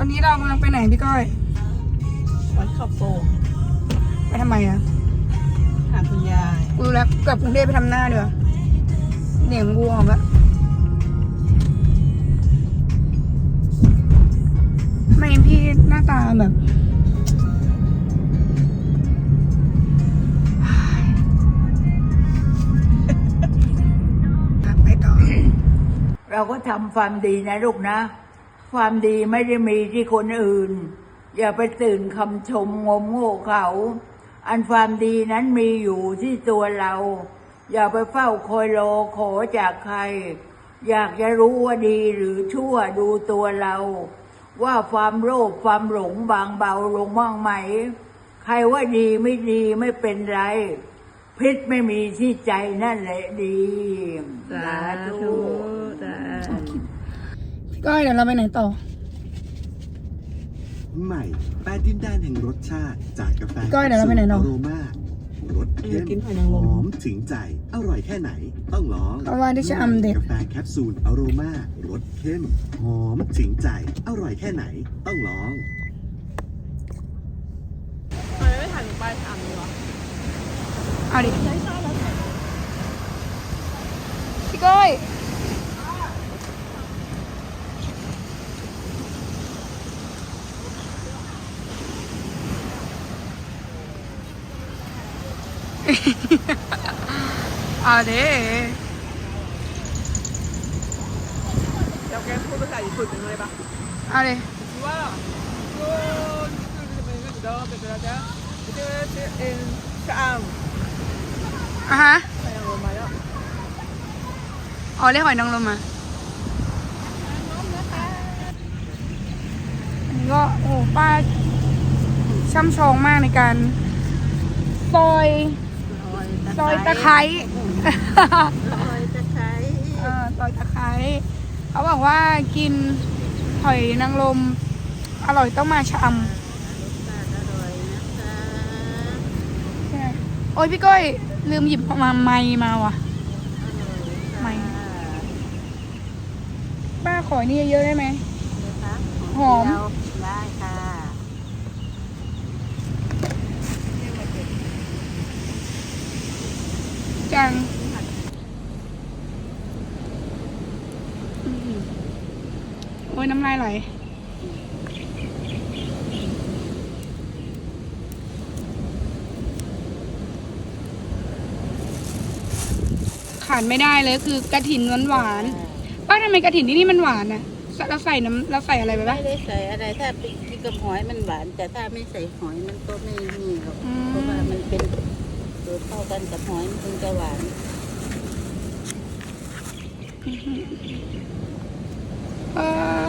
ตอนนี้เรากำลังไปไหนพี่ก้อย วัดข้าวโป่งไปทำไมอะหาคุณยายกูรู้แล้วกลับกรุงเทพไปทำหน้าเดี๋ยวาเหนียงกูออกแล้วทำไม่พี่หน้าตาแบบ ไปต่อ เราก็ทำความดีนะลูกนะ ความดีไม่ได้มีที่คนอื่น อย่าไปตื่นคำชมงมโง่เขา อันความดีนั้นมีอยู่ที่ตัวเรา อย่าไปเฝ้าคอยรอขอจากใคร อยากจะรู้ว่าดีหรือชั่วดูตัวเรา ว่าความโลภความหลงบางเบาลงบ้างไหม ใครว่าดีไม่ดีไม่เป็นไรพิษไม่มีที่ใจนั่นแหละดี สาธุสาธุ ก้อยเดี๋ยวเราไปไหนต่อ ใหม่แปดดินแดนแห่งรสชาติ จากกาแฟก้อยเดี๋ยวเราไปไหนเนอะอโรมารสเข้มกินหอยนางรหม อมถึงใจ อร่อยแค่ไหน ต้องลอง เพราะว่าที่ชะอำเด็ดกาแฟแคปซูลอโรมารสเข้ม หอมถึงใจ อร่อยแค่ไหน ต้องลอง ทำไมไม่ถ่ายป้ายทำดีวะเอาดิพี่ก้อย เอาดิเดี๋ยวแกพูดภาษาญี่ปุ่นเป็นไงปะเอาดิว่าโอ้ยจะเป็นก็จะได้เป็นก็จะจะจะเอ็นชะอำอะฮะไปยังลงมาแล้วอ๋อเรียกหอยนางรมมาอันนี้ก็โอ้โหป้าช่ำชองมากในการซอย ซอยตะไคร้ลอยตะไคร้เออซอยตะไคร้เขาบอกว่ากินหอยนางรมอร่อยต้องมาชะอำอร่อยนะคะใช่โอ้ยพี่ก้อย ลืมหยิบมาไม้มาว่ะไมค์ป้าขอนี่เยอะๆได้ไหมหอมได้ จังอื้อหือโอ้ยน้ำลายไหลขาดไม่ได้เลยคือกระถินหวานๆป้าทำไมกระถินที่นี่มันหวานนะเราใส่น้ำเราใส่อะไรไปไม่บ้างได้ใส่อะไรถ้าเป็นที่กับหอยมันหวาน แต่ถ้าไม่ใส่หอยมันก็ไม่นี่หรอก กันกับหอยมันถึงจะหวานเออ